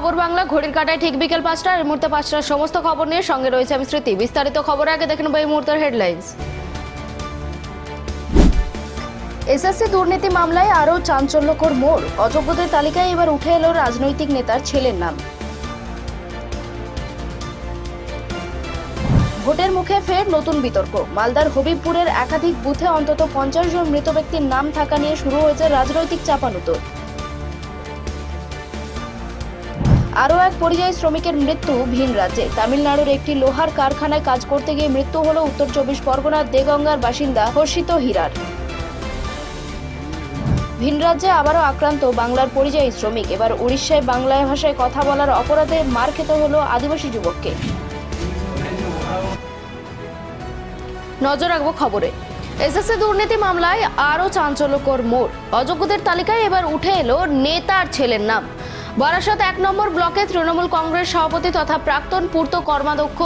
খবর বাংলা, ঘড়ির কাটায় ঠিক বিকেল পাঁচটা এই মুহূর্তে পাঁচটার সমস্ত খবর নিয়ে সঙ্গে রয়েছে আমি স্মৃতি। বিস্তারিত খবর আগে দেখে নেব এই মুহূর্তের হেডলাইন্স এসএসসি দুর্নীতি মামলায় আরও চাঞ্চল্যকর মোড়। অযোগ্যদের তালিকায় এবার উঠে এলো রাজনৈতিক নেতার ছেলের নাম। ভোটের মুখে ফের নতুন বিতর্ক। মালদার হবিবপুরের একাধিক বুথে অন্তত পঞ্চাশ জন মৃত ব্যক্তির নাম থাকা নিয়ে শুরু হয়েছে রাজনৈতিক চাপানুতোর। আরও এক পরিযায়ী শ্রমিকের মৃত্যু ভিন রাজ্যে। তামিলনাড়ুর একটি লোহার কারখানায় কাজ করতে গিয়ে মৃত্যু হল উত্তর চব্বিশ পরগনার দেগঙ্গার বাসিন্দা হর্ষিত হীরার। ভিন রাজ্যে আবারও আক্রান্ত বাংলার পরিযায়ী শ্রমিক। এবার উড়িষ্যায় বাংলা ভাষায় কথা বলার অপরাধে মার খেতে হলো আদিবাসী যুবককে। নজর রাখব খবরে। এসএসসি দুর্নীতি মামলায় আরও চাঞ্চল্যকর মোড়। অযোগ্যদের তালিকায় এবার উঠে এলো নেতার ছেলের নাম। বারাসত এক নম্বর ব্লকে তৃণমূল কংগ্রেস সভাপতি তথা প্রাক্তন পূর্ত কর্মাধ্যক্ষ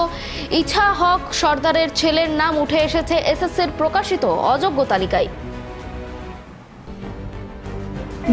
ইছা হক সর্দারের ছেলের নাম উঠে এসেছে এসএসসির প্রকাশিত অযোগ্য তালিকায়।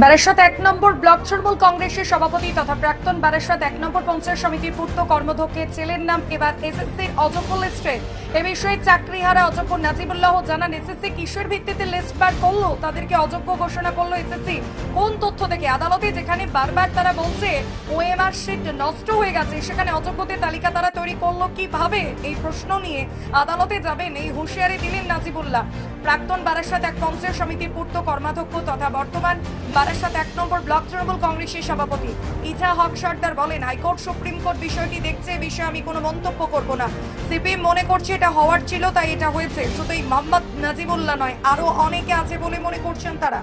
বারাসত এক নম্বর ব্লক তৃণমূল কংগ্রেসের সভাপতি তথা প্রাক্তন বারাসত এক নম্বর পঞ্চায়েত সমিতির পূর্ত কর্মধ্যক্ষের ছেলের নাম এবার এসএসসির অযোগ্য লিস্টে। এ বিষয়ে চাকরিহারা অযোগ্য নাজিবুল্লাহ জানান, এসএসসি কিসের ভিত্তিতে লিস্ট বার করল? তাদেরকে অযোগ্য ঘোষণা করল এসএসসি। কোন তথ্য থেকে? আদালতে যেখানে বারবার তারা বলছে, ওএমআর শিট নষ্ট হয়ে গেছে, সেখানে অযোগ্যদের তালিকা তারা তৈরি করল কীভাবে? এই প্রশ্ন নিয়ে আদালতে যাবেন এই হুঁশিয়ারি দিলেন নাজিবুল্লাহ। প্রাক্তন বারাসাত এক পঞ্চায়েত সমিতির পূর্ত কর্মাধ্যক্ষ তথা বর্তমান বারাসাত এক নম্বর ব্লক তৃণমূল কংগ্রেসের সভাপতি। ইছা হক সর্দার বলেন হাইকোর্ট সুপ্রিম কোর্ট বিষয়টি দেখছে এ বিষয়ে আমি কোনো মন্তব্য করব না। সিপিএম মনে করছে এটা হওয়ার ছিল তাই এটা হয়েছে। শুধু এই মোহাম্মদ নাজিবুল্লাহ নয় আরও অনেকে আছে বলে মনে করছেন তারা।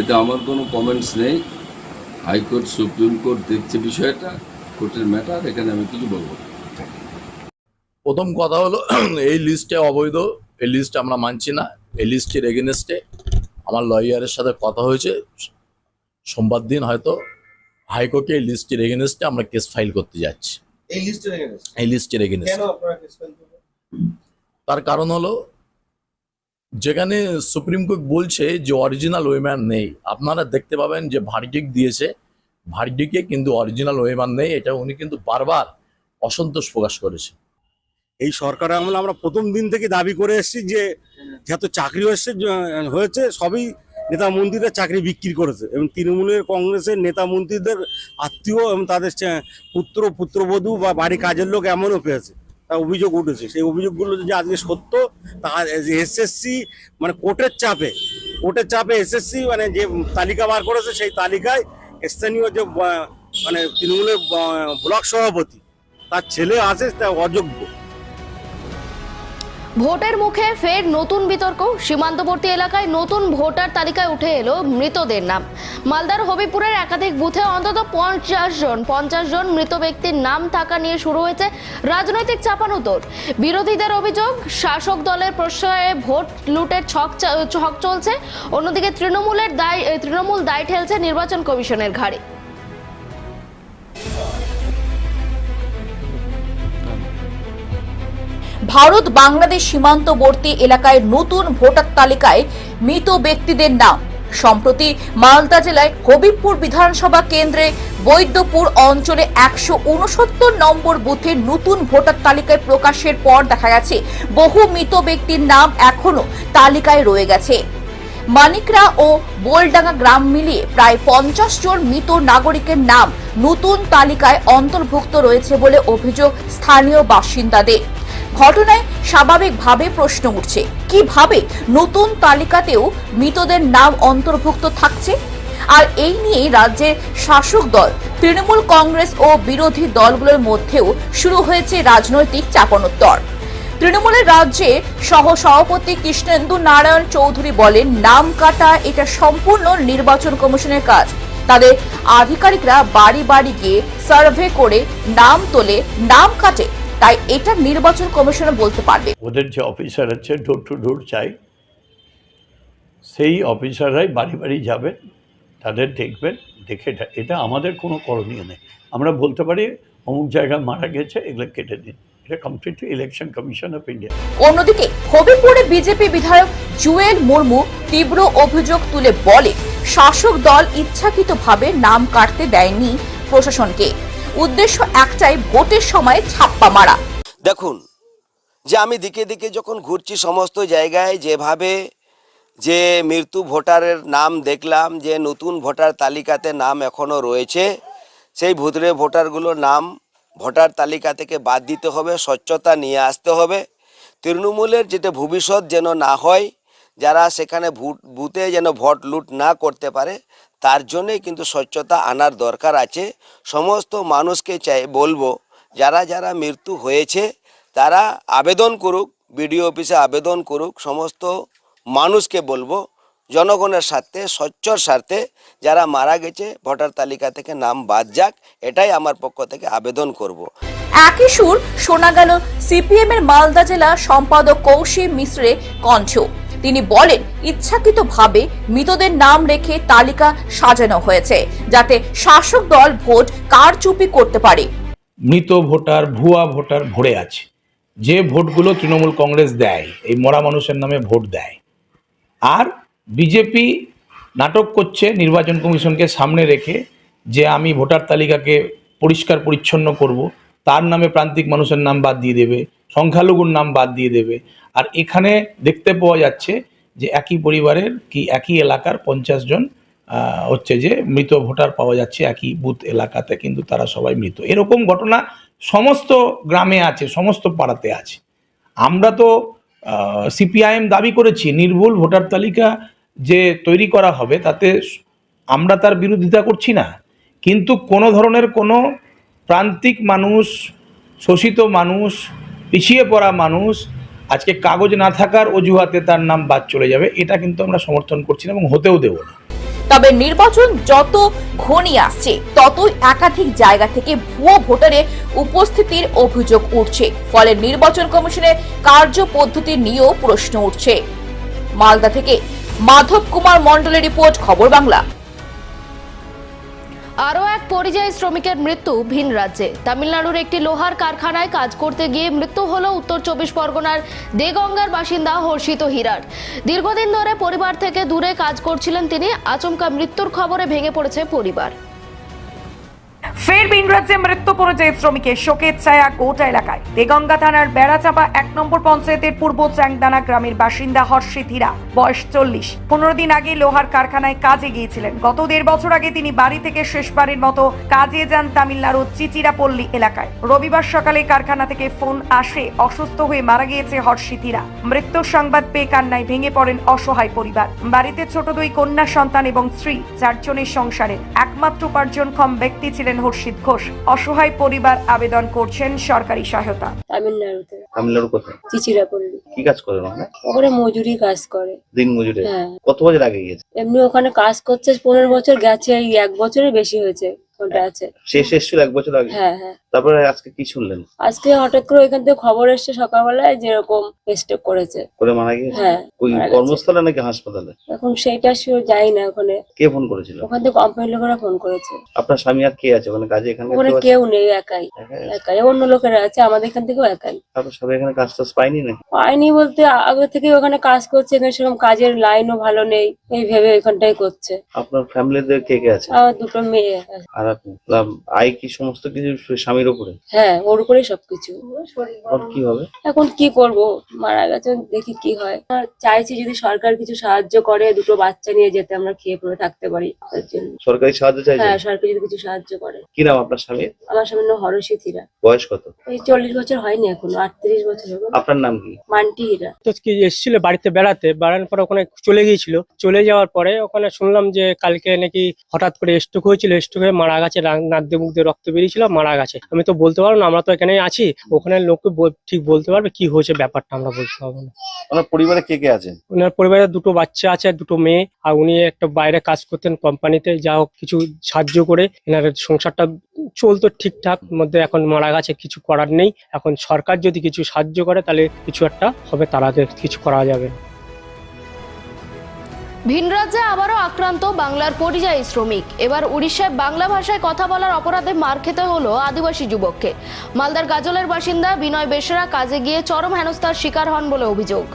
এতে আমার কোনো কমেন্টস নেই। হাইকোর্ট সুপ্রিম কোর্ট দেখছে বিষয়টা কোর্টের ম্যাটার এখানে আমি কিছু বলব প্রথম কথা হলো এই লিস্টে অবৈধ এই লিস্ট আমরা মানছি না। এই লিস্টের এগেনস্টে আমার লয়ারের সাথে কথা হয়েছে। সোমবার দিন হয়তো হাইকোর্টে এই লিস্টের এগেনস্টে আমরা কেস ফাইল করতে যাচ্ছি। এই লিস্টের এগেনস্ট এই লিস্টের এগেনস্টে তার কারণ হলো যেখানে সুপ্রিম কোর্ট বলছে যে অরিজিনাল ওয়েম্যান নেই। আপনারা দেখতে পাবেন যে ভার্ডিক দিয়েছে। ভার্ডিকে কিন্তু অরিজিনাল ওয়েম্যান নেই। এটা উনি কিন্তু বারবার অসন্তোষ প্রকাশ করেছে এই সরকার আমলে আমরা প্রথম দিন থেকে দাবি করে এসেছি যে যত চাকরি হয়েছে হয়েছে, সবই নেতা মন্ত্রীদের চাকরি বিক্রি করেছে এবং তৃণমূলের কংগ্রেসের নেতা মন্ত্রীদের আত্মীয় এবং তাদের পুত্র, পুত্রবধূ বা বাড়ি কাজের লোক এমনও পেয়েছে। তা অভিযোগ উঠেছে। সেই অভিযোগগুলো যদি আজকে সত্য, তা এসএসসি মানে কোর্টের চাপে কোর্টের চাপে এসএসসি মানে যে তালিকা বার করেছে, সেই তালিকায় স্থানীয় যে মানে তৃণমূলের ব্লক সভাপতি, তার ছেলে আছে, তা অযোগ্য। ভোটের মুখে ফের নতুন বিতর্ক। সীমান্তবর্তী এলাকায় নতুন ভোটার তালিকায় উঠে এলো মৃতদের নাম। মালদার হবিপুরের একাধিক বুথে অন্তত পঞ্চাশ জন পঞ্চাশ জন মৃত ব্যক্তির নাম থাকা নিয়ে শুরু হয়েছে রাজনৈতিক চাপানুতোর বিরোধীদের অভিযোগ, শাসক দলের প্রশ্রয়ে ভোট লুটের ছক ছক চলছে। অন্যদিকে তৃণমূলের দায় তৃণমূল দায় ঠেলছে নির্বাচন কমিশনের ঘাড়ে। ভারত বাংলাদেশ সীমান্তবর্তী এলাকায় নতুন ভোটার তালিকায় মৃত ব্যক্তিদের নাম। সম্প্রতি মালদা জেলায় হবিবপুর বিধানসভা কেন্দ্রে বৈদ্যপুর অঞ্চলে একশো উনসত্তর নম্বর বুথে নতুন ভোটার তালিকায় প্রকাশের পর দেখা গেছে, বহু মৃত ব্যক্তির নাম এখনও তালিকায় রয়ে গেছে। মানিকরা ও বোলডাঙ্গা গ্রাম মিলিয়ে প্রায় পঞ্চাশ জন মৃত নাগরিকের নাম নতুন তালিকায় অন্তর্ভুক্ত রয়েছে বলে অভিযোগ স্থানীয় বাসিন্দাদের। ঘটনায় স্বাভাবিকভাবে প্রশ্ন উঠছে, কীভাবে নতুন তালিকাতেও মৃতদের নাম অন্তর্ভুক্ত থাকছে? আর এই নিয়ে রাজ্যের শাসক দল, তৃণমূল কংগ্রেস ও বিরোধী দলগুলোর মধ্যেও শুরু হয়েছে রাজনৈতিক চাপানোত্তর তৃণমূলের রাজ্যে সহ সভাপতি কৃষ্ণেন্দু নারায়ণ চৌধুরী বলেন, নাম কাটা এটা সম্পূর্ণ নির্বাচন কমিশনের কাজ। তাদের আধিকারিকরা বাড়ি বাড়ি গিয়ে সার্ভে করে নাম তোলে, নাম কাটে তাই এটা নির্বাচন কমিশনে বলতে পারবে। ওদের যে অফিসার আছে ডোর টু ডোর চাই সেই অফিসাররাই বাড়ি বাড়ি যাবেন তাদের দেখবেন দেখে এটা- আমাদের কোনো করণীয় নেই। আমরা বলতে পারি অমুক জায়গায় মারা গেছে এগুলো কেটে দিন। এটা completely election commission of India অন্যদিকে হবিপুরে বিজেপি বিধায়ক জুয়েল মুর্মু তীব্র অভিযোগ তুলে বলে শাসক দল ইচ্ছাকৃতভাবে নাম কাটতে দেয়নি প্রশাসনকে। উদ্দেশ্য একটাই, ভোটের সময় ছাপ্পা মারা। দেখুন, যে আমি দিকে দিকে যখন ঘুরছি সমস্ত জায়গায়, যেভাবে যে মৃত্যু ভোটারের নাম দেখলাম, যে নতুন ভোটার তালিকাতে নাম এখনও রয়েছে, সেই ভুতরে ভোটারগুলোর নাম ভোটার তালিকা থেকে বাদ দিতে হবে, স্বচ্ছতা নিয়ে আসতে হবে। তৃণমূলের যেটা ভবিষ্যৎ যেন না হয়, যারা সেখানে বুথে যেন ভোট লুট না করতে পারে তার জন্যই কিন্তু স্বচ্ছতা আনার দরকার আছে সমস্ত মানুষকে চাই, বলব, যারা যারা মৃত্যু হয়েছে, তারা আবেদন করুক, বিডিও অফিসে আবেদন করুক, সমস্ত মানুষকে বলব, জনগণের স্বার্থে, স্বচ্ছর স্বার্থে, যারা মারা গেছে, ভোটার তালিকা থেকে নাম বাদ যাক, এটাই আমার পক্ষ থেকে আবেদন করব। একই সুর শোনা গেল সিপিএম এর মালদা জেলা সম্পাদক কৌশিক মিশ্রে কণ্ঠ তিনি বলেন, ইচ্ছাকৃতভাবে মৃতদের নাম রেখে তালিকা সাজানো হয়েছে, যাতে শাসক দল ভোট কারচুপি করতে পারে। মৃত ভোটার, ভুয়া ভোটার ভরে আছে। যে ভোটগুলো তৃণমূল কংগ্রেস দেয়, এই মরা মানুষের নামে ভোট দেয়। আর বিজেপি নাটক করছে নির্বাচন কমিশনকে সামনে রেখে যে আমি ভোটার তালিকাকে পরিষ্কার পরিচ্ছন্ন করব, তার নামে প্রান্তিক মানুষের নাম বাদ দিয়ে দেবে, সংখ্যালঘুর নাম বাদ দিয়ে দেবে। আর এখানে দেখতে পাওয়া যাচ্ছে যে একই পরিবারের কি একই এলাকার পঞ্চাশ জন হচ্ছে যে মৃত ভোটার পাওয়া যাচ্ছে একই বুথ এলাকাতে, কিন্তু তারা সবাই মৃত। এরকম ঘটনা সমস্ত গ্রামে আছে, সমস্ত পাড়াতে আছে। আমরা তো সিপিআইএম দাবি করেছি, নির্ভুল ভোটার তালিকা যে তৈরি করা হবে, তাতে আমরা তার বিরোধিতা করছি না। কিন্তু কোনো ধরনের কোনো প্রান্তিক মানুষ, শোষিত মানুষ, পিছিয়ে পড়া মানুষ আজকে কাগজ না থাকার অজুহাতে তার নাম বাদ চলে যাবে, এটা কিন্তু আমরা সমর্থন করছি না এবং হতেও দেবো না। তবে নির্বাচন যত ঘনিয়ে আসছে, ততই একাধিক জায়গা থেকে ভুয়ো ভোটারের উপস্থিতির অভিযোগ উঠছে। ফলে নির্বাচন কমিশনের কার্যপদ্ধতি নিয়েও প্রশ্ন উঠছে। মালদা থেকে মাধব কুমার মণ্ডলের রিপোর্ট, খবর বাংলা। আরও এক পরিযায়ী শ্রমিকের মৃত্যু ভিন রাজ্যে। তামিলনাড়ুর একটি লোহার কারখানায় কাজ করতে গিয়ে মৃত্যু হল উত্তর চব্বিশ পরগনার দেগঙ্গার বাসিন্দা হর্ষিত হীরার। দীর্ঘদিন ধরে পরিবার থেকে দূরে কাজ করছিলেন তিনি। আচমকা মৃত্যুর খবরে ভেঙে পড়েছে পরিবার। ফের ভিন রাজ্যে মৃত্যু পরিযায়ী শ্রমিকের শোকের ছায়া গোটা এলাকায়। দেগঙ্গা থানার বেড়াচাপা এক নম্বর পঞ্চায়েতের পূর্ব চ্যাংদানা গ্রামের বাসিন্দা হর্ষিত হীরা বয়স চল্লিশ। পনেরো দিন আগে লোহার কারখানায় কাজে গিয়েছিলেন। গত দেড় বছর আগে তিনি বাড়ি থেকে শেষবারের মতো কাজে যান তামিলনাড়ুর চিচিরাপল্লী এলাকায়। রবিবার সকালে কারখানা থেকে ফোন আসে, অসুস্থ হয়ে মারা গিয়েছে হর্ষিত হীরা মৃত্যুর সংবাদ পেয়ে কান্নায় ভেঙে পড়েন অসহায় পরিবার। বাড়িতে ছোট দুই কন্যা, সন্তান এবং স্ত্রী, চারজনের সংসারে। একমাত্র উপার্জনক্ষম ব্যক্তি ছিলেন হর্ষিত ঘোষ অসহায় পরিবার আবেদন করছেন সরকারি সহায়তা। তামিলনাড়ুতে। তামিলনাড়ু কোথায়? চিচিরাপল্লী। কি কাজ করেন ওখানে? ওখানে মজুরি কাজ করে। দিন মজুরি? হ্যাঁ। কত বছর আগে গিয়েছে? এমনি ওখানে কাজ করছে পনেরো বছর গেছে এই এক বছরের বেশি হয়েছে। শেষ এসেছিল এক বছর আগে? হ্যাঁ হ্যাঁ। তারপরে আজকে কি শুনলেন? আজকে হঠাৎ করে ওইখান থেকে খবর এসছে সকালবেলায় যেরকম স্ট্রোক করেছে। করে মারা গিয়েছে? হ্যাঁ ওই কর্মস্থলে নাকি হাসপাতালে? এখন সেইটা শিওর যাই না ওখানে। কে ফোন করেছিল? ওখান থেকে লোকেরা ফোন করেছে। আপনার স্বামী আর কে আছে? ওখানে কাজে এখানে ওখানে কেউ নেই একাই। একাই অন্য লোকেরা আছে আমাদের এখান থেকেও একাই। তারপর সবাই এখানে কাজ টাজ পায়নি নাকি? পায়নি বলতে আগে থেকে ওখানে কাজ করছে এখানে সেরকম কাজের লাইনও ভালো নেই। এই ভেবে ওইখানটাই করছে। আপনার ফ্যামিলিতে কে কে আছে? আমার দুটো মেয়ে আর আপনি আয় কি সমস্ত কিছু স্বামীর উপরে? হ্যাঁ ওর উপরেই সবকিছু। কি হবে? এখন কি করব? মারা গেছে দেখি কি হয়। আর চাইছি যদি সরকার কিছু সাহায্য করে দুটো বাচ্চা নিয়ে যেতে আমরা খেয়ে পড়ে থাকতে পারি তার জন্য। সরকারি সাহায্য চাইছে হ্যাঁ সরকার যদি কিছু সাহায্য করে। কি নাম আপনার স্বামীর? আমার সামনে নাম হরসি হীরা বয়স কত? এই চল্লিশ বছর হয়নি এখনও আটত্রিশ বছর হবে আপনার নাম কি? মান্টি হীরা। তো কি এসেছিল বাড়িতে বেড়াতে বেড়ানোর পর ওখানে চলে গিয়েছিল। চলে যাওয়ার পরে ওখানে শুনলাম যে কালকে নাকি হঠাৎ করে স্ট্রোক হয়েছিল স্ট্রোক হয়ে মারা গেছে রা- নাক দিয়ে মুখ দিয়ে রক্ত বেরিয়েছিল মারা গেছে আমি তো বলতে পারব না আমরা তো এখানে আছি। ওখানে লোককে ঠিক বলতে পারবে কি হয়েছে ব্যাপারটা আমরা বলতে পারব না। ওনার পরিবারে কে কে আছে? ওনার পরিবারে দুটো বাচ্চা আছে দুটো মেয়ে আর উনি একটা বাইরে কাজ করতেন কোম্পানিতে। যা হোক কিছু সাহায্য করে এনার সংসারটা চলতো ঠিকঠাক মধ্যে এখন মারা গেছে কিছু করার নেই। এখন সরকার যদি কিছু সাহায্য করে তাহলে কিছু একটা হবে তার আগে কিছু করা যাবে। ভিন রাজ্যে আবারও আক্রান্ত বাংলার পরিযায়ী শ্রমিক। এবার উড়িষ্যায় বাংলা ভাষায় কথা বলার অপরাধে মার খেতে হলো আদিবাসী যুবককে। মালদার গাজলের বাসিন্দা বিনয় বেসরা কাজে গিয়ে চরম হেনস্থার শিকার হন বলে অভিযোগ।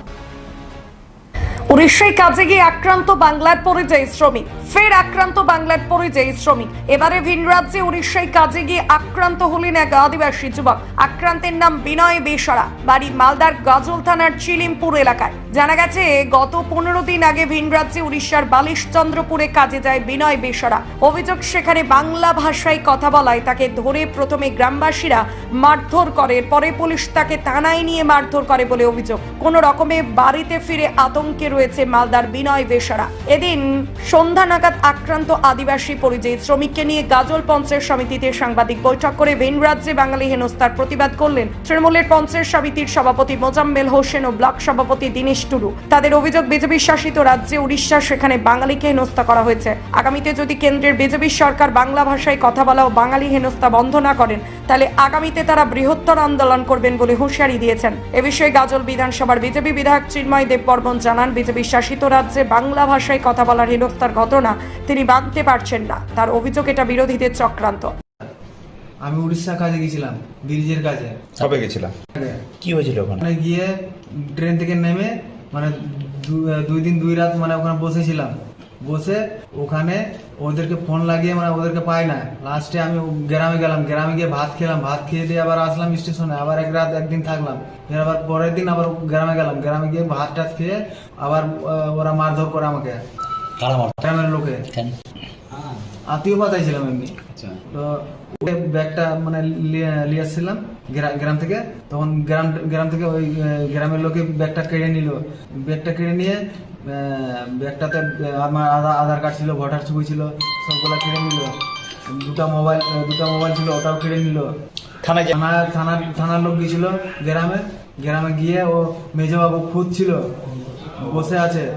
উড়িষ্যায় কাজে গিয়ে আক্রান্ত বাংলার পরিযায়ী শ্রমিক। ফের আক্রান্ত বাংলার পরিযায়ী শ্রমিক। এবারে ভিন রাজ্যে উড়িষ্যায় কাজে গিয়ে আক্রান্ত হলেন এক আদিবাসী যুবক। আক্রান্তের নাম বিনয় বেসরা। বাড়ি মালদার গাজল থানার চিলিমপুর এলাকায়। জানা গেছে, গত পনেরো দিন আগে ভিন রাজ্যে উড়িষ্যার বালিশচন্দ্রপুরে কাজে যায় বিনয় বেসরা। অভিযোগ, সেখানে বাংলা ভাষায় কথা বলায়। তাকে ধরে প্রথমে গ্রামবাসীরা মারধর করে, পরে পুলিশ তাকে থানায় নিয়ে মারধর করে বলে অভিযোগ। কোনো রকমে বাড়িতে ফিরে আতঙ্কে রয়েছে মালদার বিনয় বেসরা। এদিন সন্ধ্যা নাগাদ আক্রান্ত আদিবাসী পরিযায়ী শ্রমিককে নিয়ে গাজল পঞ্চায়েত সমিতিতে সাংবাদিক বৈঠক করে ভিন রাজ্যে বাঙালি হেনস্থার প্রতিবাদ করলেন তৃণমূলের পঞ্চায়েত সমিতির সভাপতি মোজাম্মেল হোসেন ও ব্লক সভাপতি দীনেশ টুডু। তাদের অভিযোগ, বিজেপি শাসিত রাজ্যে উড়িষ্যা, সেখানে বাঙালিকে হেনস্থা করা হয়েছে। আগামীতে যদি কেন্দ্রের বিজেপি সরকার বাংলা ভাষায় কথা বলা ও বাঙালি হেনস্থা বন্ধ না করেন, তাহলে আগামীতে তারা বৃহত্তর আন্দোলন করবেন বলে হুঁশিয়ারি দিয়েছেন। এ বিষয়ে গাজল বিধানসভার বিজেপি বিধায়ক চিন্ময় দেব বর্মন জানান, বিজেপি শাসিত রাজ্যে বাংলা ভাষায় কথা বলার হেনস্থার ঘটনা তিনি মানতে পারছেন না। তার অভিযোগ এটা বিরোধীদের চক্রান্ত। আমি উড়িষ্যা কাজে গেছিলাম ব্রিজের কাজে। কবে গেছিলাম? কি হয়েছিল ওখানে? ওখানে গিয়ে ট্রেন থেকে নেমে মানে দুই দিন দুই রাত মানে ওখানে বসেছিলাম বসে ওখানে ওদেরকে ফোন লাগিয়ে মানে ওদেরকে পাই না। লাস্টে আমি গ্রামে গেলাম গ্রামে গিয়ে ভাত খেলাম ভাত খেয়ে দিয়ে আবার আসলাম স্টেশনে। আবার এক রাত একদিন থাকলাম। এর আবার পরের দিন আবার গ্রামে গেলাম। গ্রামে গিয়ে ভাত টাত খেয়ে আবার ওরা মারধর করে আমাকে। গ্রামের লোকে? আত্মীয় পাতাইছিলাম এমনি তো ব্যাগটা মানে লিয়ে আসছিলাম গ্রা- গ্রাম থেকে। তখন গ্রাম গ্রাম থেকে ওই গ্রামের লোকে ব্যাগটা কেড়ে নিল। ব্যাগটা কেড়ে নিয়ে ব্যাগটাতে আমার আধার আধার কার্ড ছিল ভোটার ছবি ছিল সবগুলা কেড়ে নিল। দুটা মোবাইল দুটা মোবাইল ছিল ওটাও কেড়ে নিল। থানায় থানা থানার থানার লোক গিয়েছিল গ্রামে। গ্রামে গিয়ে ও মেজবাবু খুঁজছিল। বসে আছে।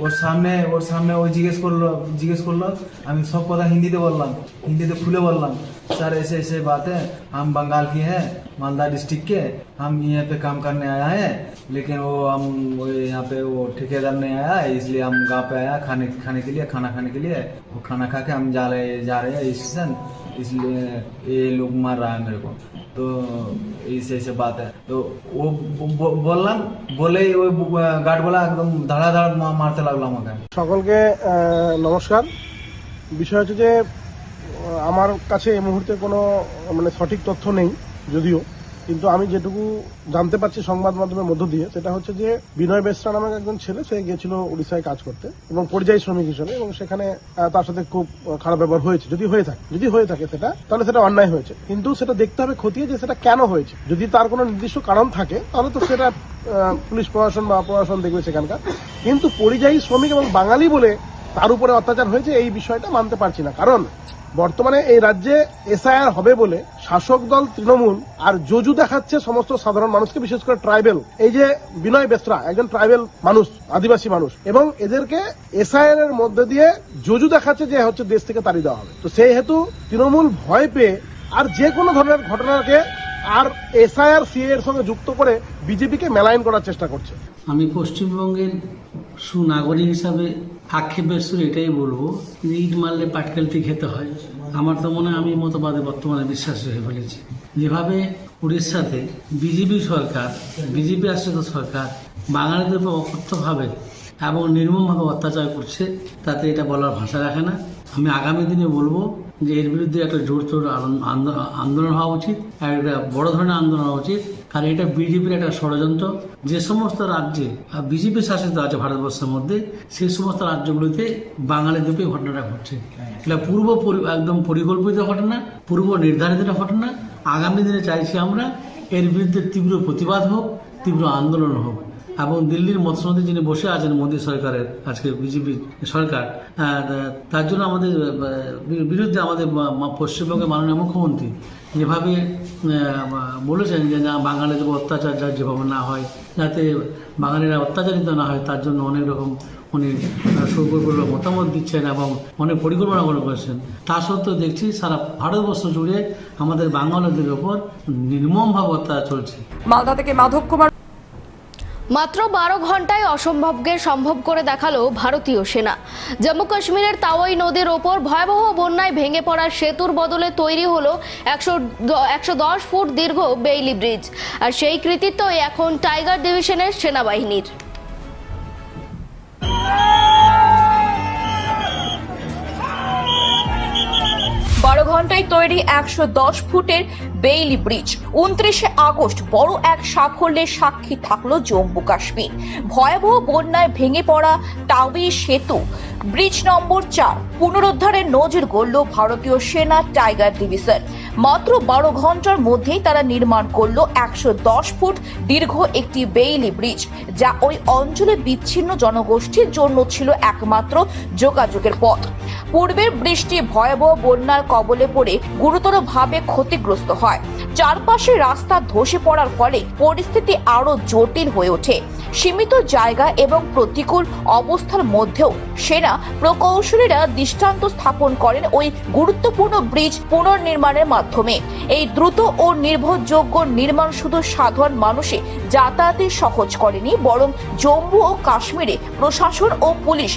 ওর সামনে ওর সামনে ও জিজ্ঞেস করলো জিজ্ঞেস করলো আমি सब কথা हिंदी বললাম हिंदी खुले बोललाम सर ऐसे ऐसे बात है हम बंगाल की है मालदा डिस्ट्रिक्ट के हम यहाँ पे काम करने आया है लेकिन वो हम वो यहाँ पे वो ठेकेदार नहीं आया है इसलिए हम गाँव पे आया खाने खाने के लिए खाना खाने के लिए वो खाना खा के हम जा रहे जा रहे हैं स्टेशन इसलिए ये लोग मार रहा है मेरे को তো ऐसे ऐसे बात है तो वो ब- বললাম বলেই ওই গার্ড বলা একদম ধাড়া ধাড়া মা- মারতে লাগলো আমাকে সকলকে আহ, নমস্কার বিষয় হচ্ছে যে আহ, আমার কাছে এই মুহূর্তে কোনো মানে সঠিক তথ্য নেই যদিও কিন্তু আমি যেটুকু জানতে পারছি সংবাদ মাধ্যমের মধ্য দিয়ে, সেটা হচ্ছে যে বিনয় বেসরা নামক একজন ছেলে, সে গিয়েছিল উড়িষ্যায় কাজ করতে এবং পরিযায়ী শ্রমিক হিসেবে এবং সেখানে তার সাথে খুব খারাপ ব্যবহার হয়েছে। যদি হয়ে থাকে, যদি হয়ে থাকে সেটা, তাহলে সেটা অন্যায় হয়েছে। কিন্তু সেটা দেখতে হবে খতিয়ে যে সেটা কেন হয়েছে। যদি তার কোনো নির্দিষ্ট কারণ থাকে, তাহলে তো সেটা পুলিশ প্রশাসন বা প্রশাসন দেখবে সেখানকার। কিন্তু পরিযায়ী শ্রমিক এবং বাঙালি বলে তার উপরে অত্যাচার হয়েছে, এই বিষয়টা মানতে পারছি না। কারণ বর্তমানে এই রাজ্যে এসআইআর হবে বলে শাসক দল তৃণমূল আর জজু দেখাচ্ছে সমস্ত সাধারণ মানুষকে, বিশেষ করে ট্রাইবেল। এই যে বিনয় বেসরা, একজন ট্রাইবেল মানুষ, আদিবাসী মানুষ, এবং এদেরকে এসআইআর এর মধ্যে দিয়ে জজু দেখাচ্ছে যে হচ্ছে দেশ থেকে তাড়িয়ে দেওয়া হবে। তো সেই হেতু তৃণমূল ভয় পেয়ে আর যে কোনো ধরনের ঘটনাকে আর এসআইআর, সিএ এর সঙ্গে যুক্ত করে বিজেপিকে মেলাইন করার চেষ্টা করছে। আমি পশ্চিমবঙ্গের সুনাগরিক হিসাবে আক্ষেপের সুর এটাই বলব যে ইট মারলে পাটকেলটি খেতে হয়। আমার তো মনে আমি মতবাদে বর্তমানে বিশ্বাস হয়ে ফেলেছি। যেভাবে উড়িষ্যাতে বিজেপি সরকার, বিজেপি আশ্রিত সরকার বাঙালিদের উপর অকথ্যভাবে এবং নির্মমভাবে অত্যাচার করছে, তাতে এটা বলার ভাষা রাখে না। আমি আগামী দিনে বলব যে এর বিরুদ্ধে একটা জোর জোর আন্দো- আন্দো- আন্দোলন হওয়া উচিত একটা বড় ধরনের আন্দোলন হওয়া উচিত। কারণ এটা বিজেপির একটা ষড়যন্ত্র। যে সমস্ত রাজ্যে বিজেপি শাসিত আছে ভারতবর্ষের মধ্যে সেই সমস্ত রাজ্যগুলিতে বাঙালিদের উপরে এই ঘটনাটা ঘটছে। এটা পূর্ব পরি- একদম পরিকল্পিত ঘটনা, পূর্ব নির্ধারিত ঘটনা। আগামী দিনে চাইছি আমরা এর বিরুদ্ধে তীব্র প্রতিবাদ হোক, তীব্র আন্দোলন হোক। এবং দিল্লির মধ্যে যিনি বসে আছেন মোদী সরকারের, আজকে বিজেপি সরকার তার জন্য আমাদের বিরুদ্ধে আমাদের পশ্চিমবঙ্গের মাননীয় মুখ্যমন্ত্রী যেভাবে বলেছেন যে না, বাঙালিদের অত্যাচার যা যেভাবে না হয়, যাতে বাঙালিরা অত্যাচারিত না হয়, তার জন্য অনেক রকম উনি সুপরিকল্পনা মতামত দিচ্ছেন এবং অনেক পরিকল্পনা করে করেছেন। তা সত্ত্বেও দেখছি সারা ভারতবর্ষ জুড়ে আমাদের বাঙালিদের ওপর নির্মমভাবে অত্যাচার চলছে। মালদা থেকে মাধব কুমার মাত্র বারো ঘন্টায় অসম্ভবকে সম্ভব করে দেখাল ভারতীয় সেনা। জম্মু কাশ্মীরের তাওয়াই নদীর ওপর ভয়াবহ বন্যায় ভেঙে পড়া সেতুর বদলে তৈরি হল একশো একশো দশ ফুট দীর্ঘ বেইলি ব্রিজ। আর সেই কৃতিত্বই এখন টাইগার ডিভিশনের সেনাবাহিনীর। বারো ঘন্টায় তৈরি একশো দশ ফুটের বেইলি ব্রিজ। উনত্রিশে আগস্ট বড় এক সাফল্যের সাক্ষী থাকল জম্মু কাশ্মীর। ভয়াবহ বন্যায় ভেঙে পড়া টাউই সেতু। ব্রিজ নম্বর চার, পুনরুদ্ধারের নজির গড়ল ভারতীয় সেনা টাইগার ডিভিশন। মাত্র বারো ঘণ্টার মধ্যেই তারা নির্মাণ করল একশো দশ ফুট দীর্ঘ একটি বেইলি ব্রিজ, যা ওই অঞ্চলে বিচ্ছিন্ন জনগোষ্ঠীর জন্য ছিল একমাত্র যোগাযোগের পথ। পূর্বের বৃষ্টি ভয়াবহ বন্যার কবলে পড়ে গুরুতরভাবে ক্ষতিগ্রস্ত হয়। চারপাশে রাস্তা ধসে পড়ার ফলে পরিস্থিতি আরও জটিল হয়ে ওঠে। সীমিত জায়গা এবং প্রতিকূল অবস্থার মধ্যেও সেনা প্রকৌশলীরা দৃষ্টান্ত স্থাপন করেন ওই গুরুত্বপূর্ণ ব্রিজ পুনর্নির্মাণের মাধ্যমে। এই দ্রুত ও নির্ভরযোগ্য নির্মাণ শুধু সাধারণ মানুষে যাতায়াতে সহজ করেনি, বরং জম্মু ও কাশ্মীরে প্রশাসন ও পুলিশ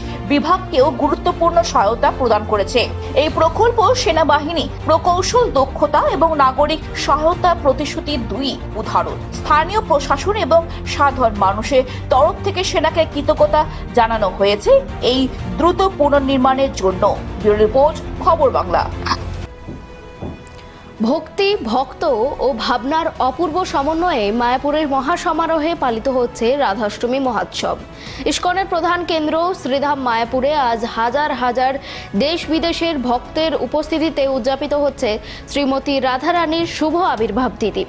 বিভাগকেও গুরুত্বপূর্ণ সহায়তা প্রদান করেছে। এই প্রকল্প সেনাবাহিনী, প্রকৌশল দক্ষতা এবং নাগরিক সহায়তা প্রতিশ্রুতি দুই উদাহরণ। স্থানীয় প্রশাসন এবং সাধারণ মানুষের তরফ থেকে সেনাকে কৃতজ্ঞতা জানানো হয়েছে এই দ্রুত পুনর্নির্মাণের জন্য। রিপোর্ট, খবর বাংলা। ভক্তি, ভক্ত ও ভাবনার অপূর্ব সমন্বয়ে মায়াপুরের মহাসমারোহে পালিত হচ্ছে রাধাষ্টমী মহোৎসব। ইস্কনের প্রধান কেন্দ্র শ্রীধাম মায়াপুরে আজ হাজার হাজার দেশ বিদেশের ভক্তের উপস্থিতিতে উদযাপিত হচ্ছে শ্রীমতী রাধারানীর শুভ আবির্ভাব তিথি।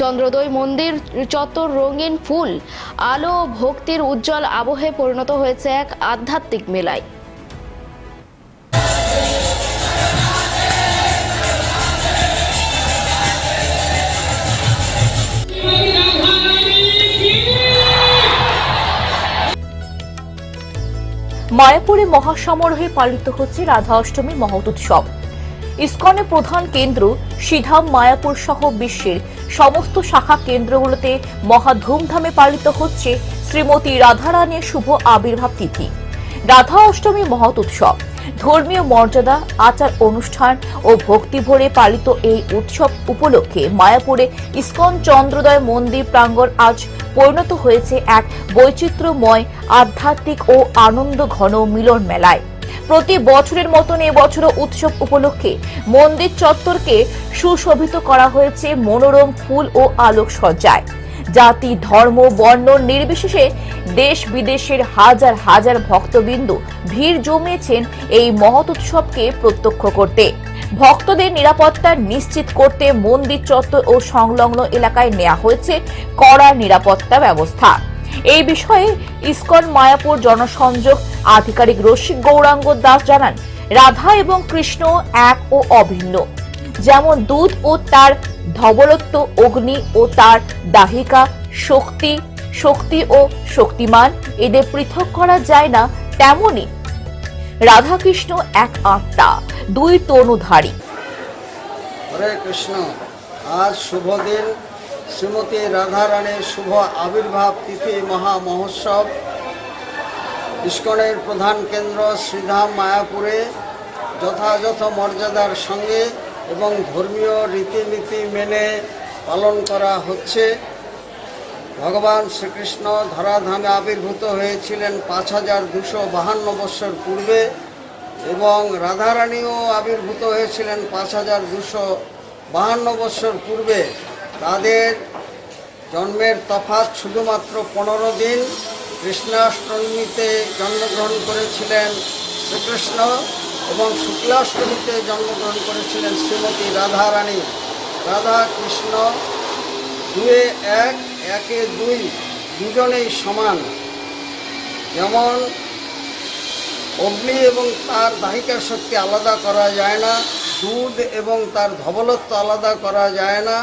চন্দ্রোদয় মন্দির চত্বর রঙিন ফুল, আলো ও ভক্তির উজ্জ্বল আবহে পরিণত হয়েছে এক আধ্যাত্মিক মেলায়। মায়াপুরে মহাসমারোহে পালিত হচ্ছে রাধা অষ্টমী মহৎ উৎসব। ইসকনের প্রধান কেন্দ্র সিধাম মায়াপুর সহ বিশ্বের সমস্ত শাখা কেন্দ্রগুলোতে মহা ধুমধামে পালিত হচ্ছে শ্রীমতী রাধারানীর শুভ আবির্ভাব তিথি। রাধা অষ্টমী মহৎ উৎসব। ধর্মীয় মর্যাদা, আচার অনুষ্ঠান ও ভক্তি ভরে পালিত এই উৎসব উপলক্ষে মায়াপুরে ইসকন চন্দ্রোদয় মন্দির প্রাঙ্গণ আজ পরিণত হয়েছে এক বৈচিত্র্যময়, আধ্যাত্মিক ও আনন্দ ঘন মিলন মেলায়। প্রতি বছরের মতন এবছরও উৎসব উপলক্ষে মন্দির চত্বরকে সুশোভিত করা হয়েছে মনোরম ফুল ও আলোকসজ্জায়। জাতি, ধর্ম, বর্ণ নির্বিশেষে দেশ বিদেশের হাজার হাজার ভক্তবিন্দু ভিড় জমিয়েছেন এই মহৎ উৎসবকে প্রত্যক্ষ করতে। ভক্তদের নিরাপত্তা নিশ্চিত করতে মন্দির চত্বর ও সংলগ্ন এলাকায় নেওয়া হয়েছে কড়া নিরাপত্তা ব্যবস্থা। এই বিষয়ে ইসকন মায়াপুর জনসংযোগ আধিকারিক রসিক গৌরাঙ্গ দাস জানান, রাধা এবং কৃষ্ণ এক ও অভিন্ন। যেমন দুধ ও তার ধবলত্ব, অগ্নি ও তার দাহিকা, শক্তি শক্তি ও শক্তিমান, এদের পৃথক করা যায় না তেমনি রাধাকৃষ্ণ এক আত্মা, দুই তনুধারী। হরে কৃষ্ণ, আজ শুভ দিন। শ্রীমতী রাধারানীর শুভ আবির্ভাব তিথি মহা মহোৎসব। ইস্কনের প্রধান কেন্দ্র শ্রীধাম মায়াপুরে, যথাযথ মর্যাদার সঙ্গে এবং ধর্মীয় রীতিনীতি মেনে পালন করা হচ্ছে। ভগবান শ্রীকৃষ্ণ ধরাধামে আবির্ভূত হয়েছিলেন পাঁচ হাজার দুশো বাহান্ন বৎসর পূর্বে এবং রাধারানীও আবির্ভূত হয়েছিলেন পাঁচ হাজার দুশো বাহান্ন বৎসর পূর্বে। তাদের জন্মের তফাৎ শুধুমাত্র পনেরো দিন। কৃষ্ণাষ্টমীতে জন্মগ্রহণ করেছিলেন শ্রীকৃষ্ণ। এবং শুক্লাষ্টমীতে জন্মগ্রহণ করেছিলেন শ্রীমতী রাধারানী। রাধা কৃষ্ণ দুয়ে এক, একে দুই, দুজনেই সমান। যেমন অগ্নি এবং তার দাহিকা শক্তি আলাদা করা যায় না, দুধ এবং তার ধবলত্ব আলাদা করা যায় না,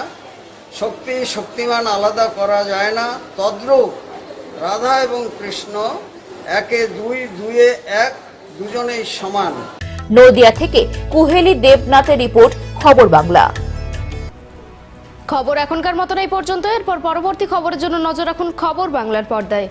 শক্তি শক্তিমান আলাদা করা যায় না। তদ্রূপ রাধা এবং কৃষ্ণ একে দুই, দুয়ে এক, দুজনেই সমান। নদিয়া থেকে কুহেলি দেবনাথের রিপোর্ট, খবর বাংলা। খবর এখনকার মতন এই পর্যন্ত। এরপর পরবর্তী খবরের জন্য নজর রাখুন খবর বাংলার পর্দায়।